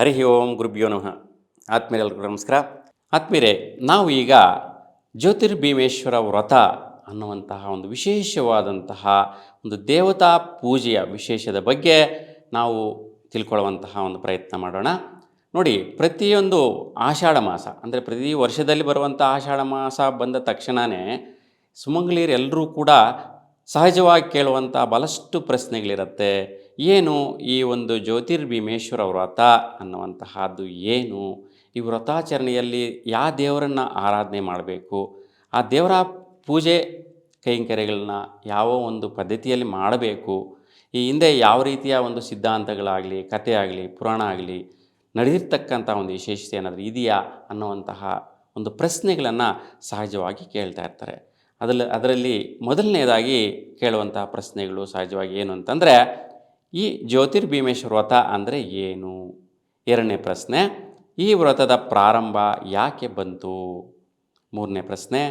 ಹರಿ ಓಂ ಗುರುಭ್ಯೋ ನಮಃ. ಆತ್ಮೀಯರೆಲ್ಲರಿಗೂ ನಮಸ್ಕಾರ. ಆತ್ಮೀಯರೇ, ನಾವು ಈಗ ಜ್ಯೋತಿರ್ಭೀಮೇಶ್ವರ ವ್ರತ ಅನ್ನುವಂತಹ ಒಂದು ವಿಶೇಷವಾದಂತಹ ಒಂದು ದೇವತಾ ಪೂಜೆಯ ವಿಶೇಷದ ಬಗ್ಗೆ ನಾವು ತಿಳ್ಕೊಳ್ಳುವಂತಹ ಒಂದು ಪ್ರಯತ್ನ ಮಾಡೋಣ. ನೋಡಿ, ಪ್ರತಿಯೊಂದು ಆಷಾಢ ಮಾಸ, ಅಂದರೆ ಪ್ರತಿ ವರ್ಷದಲ್ಲಿ ಬರುವಂಥ ಆಷಾಢ ಮಾಸ ಬಂದ ತಕ್ಷಣವೇ ಸುಮಂಗ್ಲೀರ್ ಎಲ್ಲರೂ ಕೂಡ ಸಹಜವಾಗಿ ಕೇಳುವಂಥ ಬಹಳಷ್ಟು ಪ್ರಶ್ನೆಗಳಿರುತ್ತೆ. ಏನು ಈ ಒಂದು ಜ್ಯೋತಿರ್ಭೀಮೇಶ್ವರ ವ್ರತ ಅನ್ನುವಂತಹದ್ದು ಏನು? ಈ ವ್ರತಾಚರಣೆಯಲ್ಲಿ ಯಾವ ದೇವರನ್ನು ಆರಾಧನೆ ಮಾಡಬೇಕು? ಆ ದೇವರ ಪೂಜೆ ಕೈಂಕರ್ಯಗಳನ್ನ ಯಾವ ಒಂದು ಪದ್ಧತಿಯಲ್ಲಿ ಮಾಡಬೇಕು? ಈ ಹಿಂದೆ ಯಾವ ರೀತಿಯ ಒಂದು ಸಿದ್ಧಾಂತಗಳಾಗಲಿ, ಕಥೆ ಆಗಲಿ, ಪುರಾಣ ಆಗಲಿ ನಡೆದಿರ್ತಕ್ಕಂಥ ಒಂದು ವಿಶೇಷತೆ ಏನಾದರೂ ಇದೆಯಾ ಅನ್ನುವಂತಹ ಒಂದು ಪ್ರಶ್ನೆಗಳನ್ನು ಸಹಜವಾಗಿ ಕೇಳ್ತಾ ಇರ್ತಾರೆ. ಅದರಲ್ಲಿ ಅದರಲ್ಲಿ ಮೊದಲನೇದಾಗಿ ಕೇಳುವಂತಹ ಪ್ರಶ್ನೆಗಳು ಸಹಜವಾಗಿ ಏನು ಅಂತಂದರೆ ಈ ಜ್ಯೋತಿರ್ಭೀಮೇಶ್ವರ ವ್ರತ ಅಂದರೆ ಏನು? ಎರಡನೇ ಪ್ರಶ್ನೆ, ಈ ವ್ರತದ ಪ್ರಾರಂಭ ಯಾಕೆ ಬಂತು? ಮೂರನೇ ಪ್ರಶ್ನೆ,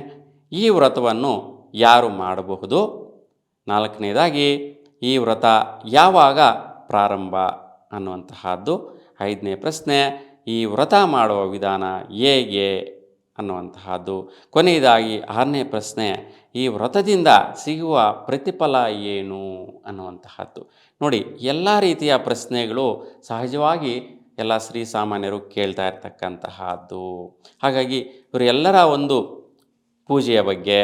ಈ ವ್ರತವನ್ನು ಯಾರು ಮಾಡಬಹುದು? ನಾಲ್ಕನೇದಾಗಿ, ಈ ವ್ರತ ಯಾವಾಗ ಪ್ರಾರಂಭ ಅನ್ನುವಂತಹದ್ದು. ಐದನೇ ಪ್ರಶ್ನೆ, ಈ ವ್ರತ ಮಾಡುವ ವಿಧಾನ ಹೇಗೆ? ಅನ್ನುವಂತಹದ್ದು. ಕೊನೆಯದಾಗಿ ಆರನೇ ಪ್ರಶ್ನೆ, ಈ ವ್ರತದಿಂದ ಸಿಗುವ ಪ್ರತಿಫಲ ಏನು ಅನ್ನುವಂತಹದ್ದು. ನೋಡಿ, ಎಲ್ಲ ರೀತಿಯ ಪ್ರಶ್ನೆಗಳು ಸಹಜವಾಗಿ ಎಲ್ಲ ಶ್ರೀ ಸಾಮಾನ್ಯರು ಕೇಳ್ತಾ ಇರ್ತಕ್ಕಂತಹದ್ದು. ಹಾಗಾಗಿ ಇವರೆಲ್ಲರ ಒಂದು ಪೂಜೆಯ ಬಗ್ಗೆ,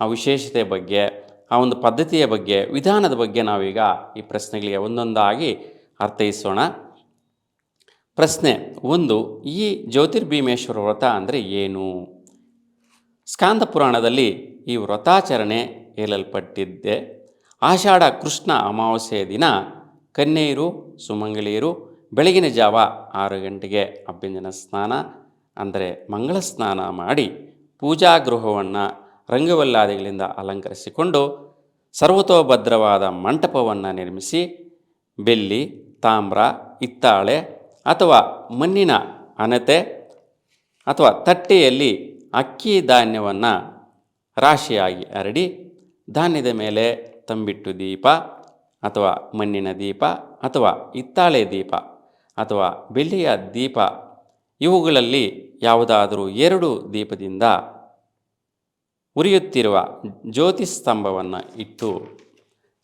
ಆ ವಿಶೇಷತೆ ಬಗ್ಗೆ, ಆ ಒಂದು ಪದ್ಧತಿಯ ಬಗ್ಗೆ, ವಿಧಾನದ ಬಗ್ಗೆ ನಾವೀಗ ಈ ಪ್ರಶ್ನೆಗಳಿಗೆ ಒಂದೊಂದಾಗಿ ಅರ್ಥೈಸೋಣ. ಪ್ರಶ್ನೆ ಒಂದು, ಈ ಜ್ಯೋತಿರ್ಭೀಮೇಶ್ವರ ವ್ರತ ಅಂದರೆ ಏನು? ಸ್ಕಾಂದ ಪುರಾಣದಲ್ಲಿ ಈ ವ್ರತಾಚರಣೆ ಹೇಳಲ್ಪಟ್ಟಿದ್ದೆ. ಆಷಾಢ ಕೃಷ್ಣ ಅಮಾವಾಸ್ಯೆಯ ದಿನ ಕನ್ಯೆಯರು, ಸುಮಂಗಲಿಯರು ಬೆಳಗಿನ ಜಾವ ಆರು ಗಂಟೆಗೆ ಅಭ್ಯಂಜನ ಸ್ನಾನ, ಅಂದರೆ ಮಂಗಳ ಸ್ನಾನ ಮಾಡಿ ಪೂಜಾ ಗೃಹವನ್ನು ರಂಗವಲ್ಲಾದಿಗಳಿಂದ ಅಲಂಕರಿಸಿಕೊಂಡು ಸರ್ವತೋಭದ್ರವಾದ ಮಂಟಪವನ್ನು ನಿರ್ಮಿಸಿ ಬೆಳ್ಳಿ, ತಾಮ್ರ, ಹಿತ್ತಾಳೆ ಅಥವಾ ಮಣ್ಣಿನ ಹಣತೆ ಅಥವಾ ತಟ್ಟೆಯಲ್ಲಿ ಅಕ್ಕಿ ಧಾನ್ಯವನ್ನು ರಾಶಿಯಾಗಿ ಹರಡಿ ಧಾನ್ಯದ ಮೇಲೆ ತಂಬಿಟ್ಟು ದೀಪ ಅಥವಾ ಮಣ್ಣಿನ ದೀಪ ಅಥವಾ ಹಿತ್ತಾಳೆ ದೀಪ ಅಥವಾ ಬೆಳ್ಳಿಯ ದೀಪ, ಇವುಗಳಲ್ಲಿ ಯಾವುದಾದರೂ ಎರಡು ದೀಪದಿಂದ ಉರಿಯುತ್ತಿರುವ ಜ್ಯೋತಿ ಸ್ತಂಭವನ್ನು ಇಟ್ಟು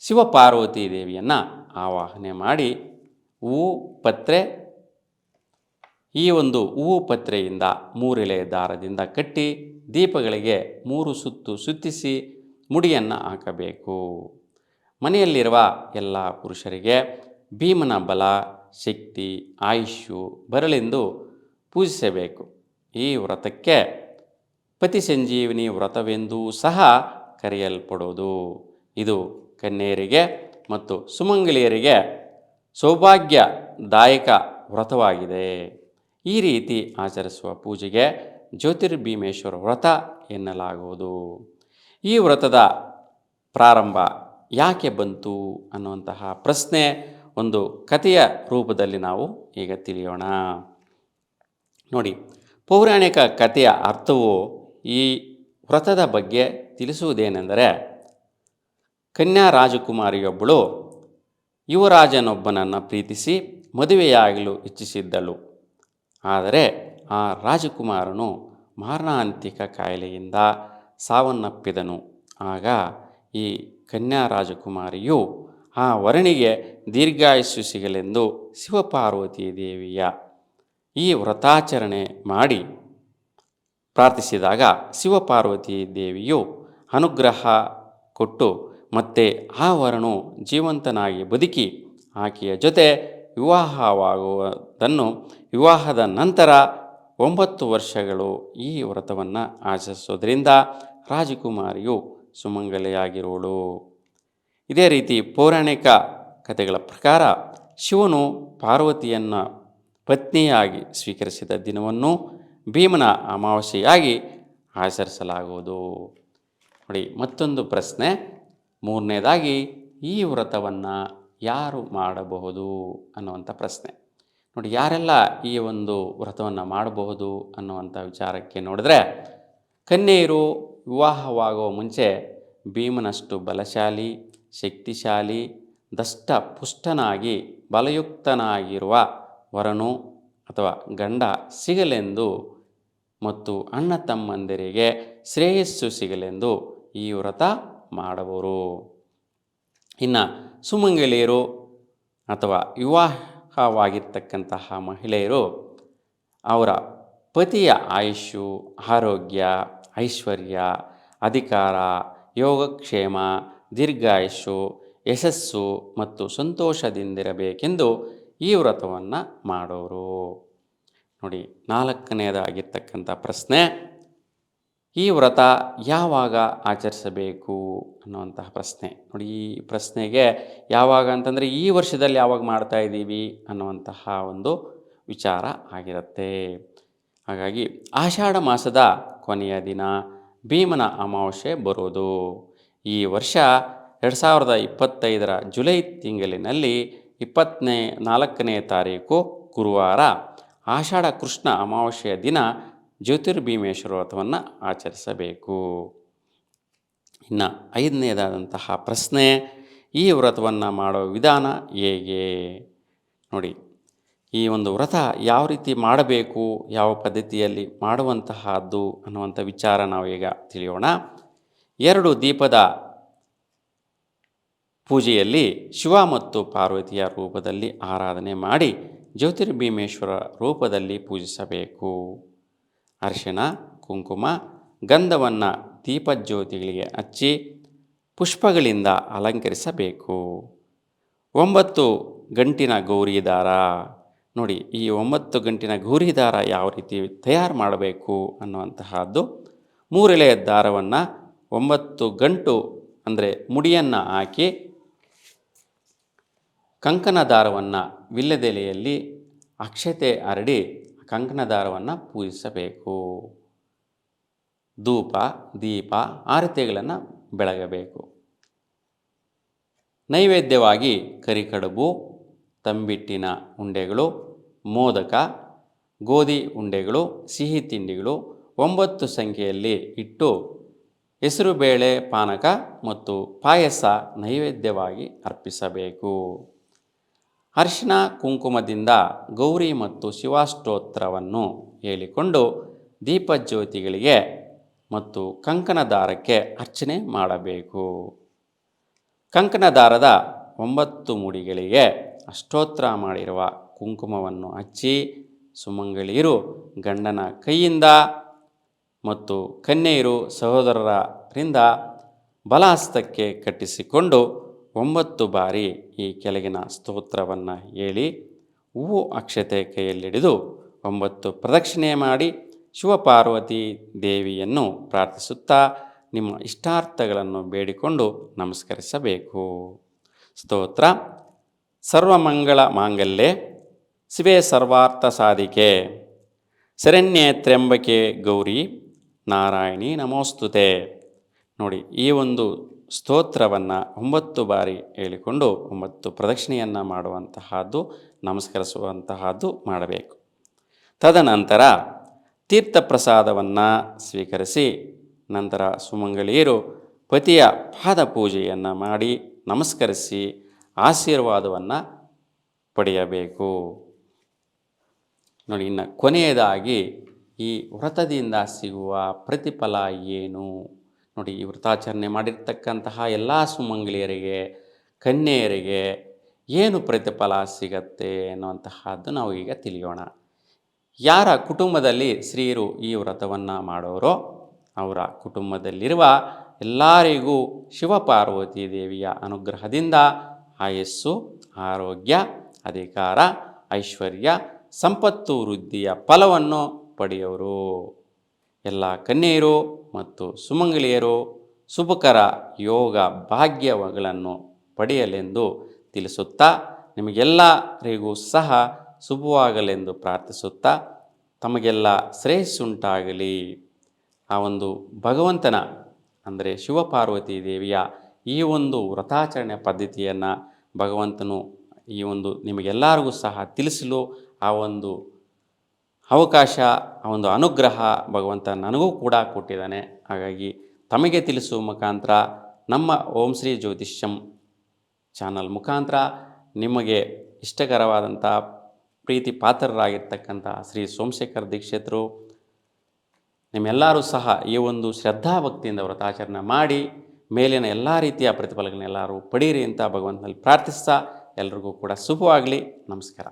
ಶಿವಪಾರ್ವತಿ ದೇವಿಯನ್ನು ಆವಾಹನೆ ಮಾಡಿ ಹೂ ಪತ್ರೆ ಈ ಒಂದು ಹೂವು ಪತ್ರೆಯಿಂದ ಮೂರೆಲೆ ದಾರದಿಂದ ಕಟ್ಟಿ ದೀಪಗಳಿಗೆ ಮೂರು ಸುತ್ತು ಸುತ್ತಿಸಿ ಮುಡಿಯನ್ನು ಹಾಕಬೇಕು. ಮನೆಯಲ್ಲಿರುವ ಎಲ್ಲ ಪುರುಷರಿಗೆ ಭೀಮನ ಬಲ, ಶಕ್ತಿ, ಆಯುಷ್ಯು ಬರಲೆಂದು ಪೂಜಿಸಬೇಕು. ಈ ವ್ರತಕ್ಕೆ ಪತಿ ಸಂಜೀವಿನಿ ವ್ರತವೆಂದೂ ಸಹ ಕರೆಯಲ್ಪಡೋದು ಇದು ಕನ್ಯೆಯರಿಗೆ ಮತ್ತು ಸುಮಂಗಲಿಯರಿಗೆ ಸೌಭಾಗ್ಯದಾಯಕ ವ್ರತವಾಗಿದೆ. ಈ ರೀತಿ ಆಚರಿಸುವ ಪೂಜೆಗೆ ಜ್ಯೋತಿರ್ಭೀಮೇಶ್ವರ ವ್ರತ ಎನ್ನಲಾಗುವುದು. ಈ ವ್ರತದ ಪ್ರಾರಂಭ ಯಾಕೆ ಬಂತು ಅನ್ನುವಂತಹ ಪ್ರಶ್ನೆ ಒಂದು ಕಥೆಯ ರೂಪದಲ್ಲಿ ನಾವು ಈಗ ತಿಳಿಯೋಣ. ನೋಡಿ, ಪೌರಾಣಿಕ ಕಥೆಯ ಅರ್ಥವು ಈ ವ್ರತದ ಬಗ್ಗೆ ತಿಳಿಸುವುದೇನೆಂದರೆ, ಕನ್ಯಾ ರಾಜಕುಮಾರಿಯೊಬ್ಬಳು ಯುವರಾಜನೊಬ್ಬನನ್ನು ಪ್ರೀತಿಸಿ ಮದುವೆಯಾಗಲು ಇಚ್ಛಿಸಿದ್ದಳು. ಆದರೆ ಆ ರಾಜಕುಮಾರನು ಮಾರಣಾಂತಿಕ ಕಾಯಿಲೆಯಿಂದ ಸಾವನ್ನಪ್ಪಿದನು. ಆಗ ಈ ಕನ್ಯಾ ರಾಜಕುಮಾರಿಯು ಆ ವರಣಿಗೆ ದೀರ್ಘಾಯುಷ್ಯ ಸಿಗಲೆಂದು ಶಿವಪಾರ್ವತಿ ದೇವಿಯ ಈ ವ್ರತಾಚರಣೆ ಮಾಡಿ ಪ್ರಾರ್ಥಿಸಿದಾಗ ಶಿವಪಾರ್ವತಿ ದೇವಿಯು ಅನುಗ್ರಹ ಕೊಟ್ಟು ಮತ್ತೆ ಆ ವರನು ಜೀವಂತನಾಗಿ ಬದುಕಿ ಆಕೆಯ ಜೊತೆ ವಿವಾಹವಾಗುವುದನ್ನು ವಿವಾಹದ ನಂತರ ಒಂಬತ್ತು ವರ್ಷಗಳು ಈ ವ್ರತವನ್ನು ಆಚರಿಸೋದ್ರಿಂದ ರಾಜಕುಮಾರಿಯು ಸುಮಂಗಲೆಯಾಗಿರುವಳು. ಇದೇ ರೀತಿ ಪೌರಾಣಿಕ ಕಥೆಗಳ ಪ್ರಕಾರ ಶಿವನು ಪಾರ್ವತಿಯನ್ನು ಪತ್ನಿಯಾಗಿ ಸ್ವೀಕರಿಸಿದ ದಿನವನ್ನು ಭೀಮನ ಅಮಾವಾಸ್ಯೆಯಾಗಿ ಆಚರಿಸಲಾಗುವುದು. ನೋಡಿ ಮತ್ತೊಂದು ಪ್ರಶ್ನೆ. ಮೂರನೇದಾಗಿ ಈ ವ್ರತವನ್ನು ಯಾರು ಮಾಡಬಹುದು ಅನ್ನುವಂಥ ಪ್ರಶ್ನೆ. ನೋಡಿ, ಯಾರೆಲ್ಲ ಈ ಒಂದು ವ್ರತವನ್ನು ಮಾಡಬಹುದು ಅನ್ನುವಂಥ ವಿಚಾರಕ್ಕೆ ನೋಡಿದ್ರೆ ಕನ್ಯೆಯರು ವಿವಾಹವಾಗುವ ಮುಂಚೆ ಭೀಮನಷ್ಟು ಬಲಶಾಲಿ, ಶಕ್ತಿಶಾಲಿ, ದಷ್ಟ ಪುಷ್ಟನಾಗಿ, ಬಲಯುಕ್ತನಾಗಿರುವ ವರನು ಅಥವಾ ಗಂಡ ಸಿಗಲೆಂದು ಮತ್ತು ಅಣ್ಣ ತಮ್ಮಂದಿರಿಗೆ ಶ್ರೇಯಸ್ಸು ಸಿಗಲೆಂದು ಈ ವ್ರತ ಮಾಡುವರು ಇನ್ನು ಸುಮಂಗಲಿಯರು ಅಥವಾ ವಿವಾಹವಾಗಿರ್ತಕ್ಕಂತಹ ಮಹಿಳೆಯರು ಅವರ ಪತಿಯ ಆಯುಷು ಆರೋಗ್ಯ, ಐಶ್ವರ್ಯ, ಅಧಿಕಾರ, ಯೋಗಕ್ಷೇಮ ದೀರ್ಘಾಯುಷು ಯಶಸ್ಸು ಮತ್ತು ಸಂತೋಷದಿಂದಿರಬೇಕೆಂದು ಈ ವ್ರತವನ್ನು ಮಾಡೋರು. ನೋಡಿ, ನಾಲ್ಕನೇದಾಗಿರ್ತಕ್ಕಂಥ ಪ್ರಶ್ನೆ. ಈ ವ್ರತ ಯಾವಾಗ ಆಚರಿಸಬೇಕು ಅನ್ನುವಂತಹ ಪ್ರಶ್ನೆ. ನೋಡಿ, ಈ ಪ್ರಶ್ನೆಗೆ ಯಾವಾಗ ಅಂತಂದರೆ ಈ ವರ್ಷದಲ್ಲಿ ಯಾವಾಗ ಮಾಡ್ತಾ ಇದ್ದೀವಿ ಅನ್ನುವಂತಹ ಒಂದು ವಿಚಾರ ಆಗಿರುತ್ತೆ. ಹಾಗಾಗಿ ಆಷಾಢ ಮಾಸದ ಕೊನೆಯ ದಿನ ಭೀಮನ ಅಮಾವಾಸ್ಯೆ ಬರೋದು. ಈ ವರ್ಷ ಎರಡು ಸಾವಿರದ ಇಪ್ಪತ್ತೈದರ ಜುಲೈ ತಿಂಗಳಿನಲ್ಲಿ ಇಪ್ಪತ್ತನೇ ನಾಲ್ಕನೇ ತಾರೀಕು ಗುರುವಾರ ಆಷಾಢ ಕೃಷ್ಣ ಅಮಾವಾಸ್ಯೆಯ ದಿನ ಜ್ಯೋತಿರ್ಭೀಮೇಶ್ವರ ವ್ರತವನ್ನು ಆಚರಿಸಬೇಕು. ಇನ್ನು ಐದನೇದಾದಂತಹ ಪ್ರಶ್ನೆ, ಈ ವ್ರತವನ್ನು ಮಾಡೋ ವಿಧಾನ ಹೇಗೆ? ನೋಡಿ, ಈ ಒಂದು ವ್ರತ ಯಾವ ರೀತಿ ಮಾಡಬೇಕು, ಯಾವ ಪದ್ಧತಿಯಲ್ಲಿ ಮಾಡುವಂತಹದ್ದು ಅನ್ನುವಂಥ ವಿಚಾರ ನಾವು ಈಗ ತಿಳಿಯೋಣ. ಎರಡು ದೀಪದ ಪೂಜೆಯಲ್ಲಿ ಶಿವ ಮತ್ತು ಪಾರ್ವತಿಯ ರೂಪದಲ್ಲಿ ಆರಾಧನೆ ಮಾಡಿ ಜ್ಯೋತಿರ್ಭೀಮೇಶ್ವರ ರೂಪದಲ್ಲಿ ಪೂಜಿಸಬೇಕು. ಅರಿಶಿಣ, ಕುಂಕುಮ, ಗಂಧವನ್ನು ದೀಪಜ್ಯೋತಿಗಳಿಗೆ ಹಚ್ಚಿ ಪುಷ್ಪಗಳಿಂದ ಅಲಂಕರಿಸಬೇಕು. ಒಂಬತ್ತು ಗಂಟಿನ ಗೌರಿ ದಾರ ನೋಡಿ, ಈ ಒಂಬತ್ತು ಗಂಟಿನ ಗೌರಿ ದಾರ ಯಾವ ರೀತಿ ತಯಾರು ಮಾಡಬೇಕು ಅನ್ನುವಂತಹದ್ದು ಮೂರೆಲೆಯ ದಾರವನ್ನು ಒಂಬತ್ತು ಗಂಟು ಅಂದರೆ ಮುಡಿಯನ್ನು ಹಾಕಿ ಕಂಕಣ ದಾರವನ್ನು ವಿಲ್ಲದೆಲೆಯಲ್ಲಿ ಅಕ್ಷತೆ ಹರಡಿ ಕಂಕಣ ದಾರವನ್ನು ಪೂಜಿಸಬೇಕು. ಧೂಪ, ದೀಪ, ಆರತಿಗಳನ್ನು ಬೆಳಗಬೇಕು. ನೈವೇದ್ಯವಾಗಿ ಕರಿಕಡುಬು, ತಂಬಿಟ್ಟಿನ ಉಂಡೆಗಳು, ಮೋದಕ, ಗೋಧಿ ಉಂಡೆಗಳು, ಸಿಹಿ ತಿಂಡಿಗಳು ಒಂಬತ್ತು ಸಂಖ್ಯೆಯಲ್ಲಿ ಇಟ್ಟು ಹೆಸರುಬೇಳೆ ಪಾನಕ ಮತ್ತು ಪಾಯಸ ನೈವೇದ್ಯವಾಗಿ ಅರ್ಪಿಸಬೇಕು. ಅರಿಶಿನ ಕುಂಕುಮದಿಂದ ಗೌರಿ ಮತ್ತು ಶಿವಾಷ್ಟೋತ್ರವನ್ನು ಹೇಳಿಕೊಂಡು ದೀಪಜ್ಯೋತಿಗಳಿಗೆ ಮತ್ತು ಕಂಕಣ ದಾರಕ್ಕೆ ಅರ್ಚನೆ ಮಾಡಬೇಕು. ಕಂಕಣ ದಾರದ ಒಂಬತ್ತು ಮುಡಿಗಳಿಗೆ ಅಷ್ಟೋತ್ರ ಮಾಡಿರುವ ಕುಂಕುಮವನ್ನು ಹಚ್ಚಿ ಸುಮಂಗಳಿಯರು ಗಂಡನ ಕೈಯಿಂದ ಮತ್ತು ಕನ್ಯೆಯರು ಸಹೋದರರಿಂದ ಬಲಹಸ್ತಕ್ಕೆ ಕಟ್ಟಿಸಿಕೊಂಡು ಒಂಬತ್ತು ಬಾರಿ ಈ ಕೆಳಗಿನ ಸ್ತೋತ್ರವನ್ನು ಹೇಳಿ ಹೂವು ಅಕ್ಷತೆ ಕೈಯಲ್ಲಿಡಿದು ಒಂಬತ್ತು ಪ್ರದಕ್ಷಿಣೆ ಮಾಡಿ ಶಿವಪಾರ್ವತಿ ದೇವಿಯನ್ನು ಪ್ರಾರ್ಥಿಸುತ್ತಾ ನಿಮ್ಮ ಇಷ್ಟಾರ್ಥಗಳನ್ನು ಬೇಡಿಕೊಂಡು ನಮಸ್ಕರಿಸಬೇಕು. ಸ್ತೋತ್ರ. ಸರ್ವಮಂಗಳ ಮಾಂಗಲ್ಯೆ, ಶಿವೆ ಸರ್ವಾರ್ಥ ಸಾಧಿಕೆ ಶರಣ್ಯೆ ತ್ರ್ಯಂಬಕೆ ಗೌರಿ, ನಾರಾಯಣಿ ನಮೋಸ್ತುತೆ. ನೋಡಿ ಈ ಒಂದು ಸ್ತೋತ್ರವನ್ನು ಒಂಬತ್ತು ಬಾರಿ ಹೇಳಿಕೊಂಡು ಒಂಬತ್ತು ಪ್ರದಕ್ಷಿಣೆಯನ್ನು ಮಾಡುವಂತಹದ್ದು, ನಮಸ್ಕರಿಸುವಂತಹದ್ದು ಮಾಡಬೇಕು. ತದನಂತರ ತೀರ್ಥ ಪ್ರಸಾದವನ್ನು ಸ್ವೀಕರಿಸಿ ನಂತರ ಸುಮಂಗಳಿಯರು ಪತಿಯ ಪಾದ ಪೂಜೆಯನ್ನು ಮಾಡಿ ನಮಸ್ಕರಿಸಿ ಆಶೀರ್ವಾದವನ್ನು ಪಡೆಯಬೇಕು. ನೋಡಿ, ಇನ್ನು ಕೊನೆಯದಾಗಿ ಈ ವ್ರತದಿಂದ ಸಿಗುವ ಪ್ರತಿಫಲ ಏನು? ನೋಡಿ ಈ ವ್ರತಾಚರಣೆ ಮಾಡಿರ್ತಕ್ಕಂತಹ ಎಲ್ಲ ಸುಮಂಗಲಿಯರಿಗೆ, ಕನ್ಯೆಯರಿಗೆ ಏನು ಪ್ರತಿಫಲ ಸಿಗತ್ತೆ ಅನ್ನುವಂತಹದ್ದು ನಾವು ಈಗ ತಿಳಿಯೋಣ. ಯಾರ ಕುಟುಂಬದಲ್ಲಿ ಸ್ತ್ರೀಯರು ಈ ವ್ರತವನ್ನು ಮಾಡೋರೋ, ಅವರ ಕುಟುಂಬದಲ್ಲಿರುವ ಎಲ್ಲರಿಗೂ ಶಿವಪಾರ್ವತಿ ದೇವಿಯ ಅನುಗ್ರಹದಿಂದ ಆಯಸ್ಸು ಆರೋಗ್ಯ, ಅಧಿಕಾರ, ಐಶ್ವರ್ಯ, ಸಂಪತ್ತು, ವೃದ್ಧಿಯ ಫಲವನ್ನು ಪಡೆಯೋರು. ಎಲ್ಲ ಕನ್ಯೆಯರು ಮತ್ತು ಸುಮಂಗಲಿಯರು ಶುಭಕರ ಯೋಗ ಭಾಗ್ಯಗಳನ್ನು ಪಡೆಯಲೆಂದು ತಿಳಿಸುತ್ತಾ, ನಿಮಗೆಲ್ಲರಿಗೂ ಸಹ ಶುಭವಾಗಲೆಂದು ಪ್ರಾರ್ಥಿಸುತ್ತಾ, ತಮಗೆಲ್ಲ ಶ್ರೇಯಸ್ಸುಂಟಾಗಲಿ ಆ ಒಂದು ಭಗವಂತನ, ಅಂದರೆ ಶಿವಪಾರ್ವತಿ ದೇವಿಯ ಈ ಒಂದು ವ್ರತಾಚರಣೆ ಪದ್ಧತಿಯನ್ನು ಭಗವಂತನು ಈ ಒಂದು ನಿಮಗೆಲ್ಲರಿಗೂ ಸಹ ತಿಳಿಸಲು ಆ ಒಂದು ಅವಕಾಶ ಒಂದು ಅನುಗ್ರಹ ಭಗವಂತ ನನಗೂ ಕೂಡ ಕೊಟ್ಟಿದ್ದಾನೆ. ಹಾಗಾಗಿ ತಮಗೆ ತಿಳಿಸುವ ಮುಖಾಂತರ ನಮ್ಮ ಓಂ ಶ್ರೀ ಜ್ಯೋತಿಷ್ಯಂ ಚಾನಲ್ ಮುಖಾಂತರ ನಿಮಗೆ ಇಷ್ಟಕರವಾದಂಥ ಪ್ರೀತಿ ಪಾತ್ರರಾಗಿರ್ತಕ್ಕಂಥ ಶ್ರೀ ಸೋಮಶೇಖರ್ ದೀಕ್ಷಿತರು, ನಿಮ್ಮೆಲ್ಲರೂ ಸಹ ಈ ಒಂದು ಶ್ರದ್ಧಾಭಕ್ತಿಯಿಂದ ವ್ರತಾಚರಣೆ ಮಾಡಿ ಮೇಲಿನ ಎಲ್ಲ ರೀತಿಯ ಪ್ರತಿಫಲಗಳನ್ನೆಲ್ಲರೂ ಪಡೀರಿ ಅಂತ ಭಗವಂತನಲ್ಲಿ ಪ್ರಾರ್ಥಿಸ್ತಾ ಎಲ್ರಿಗೂ ಕೂಡ ಶುಭವಾಗಲಿ. ನಮಸ್ಕಾರ.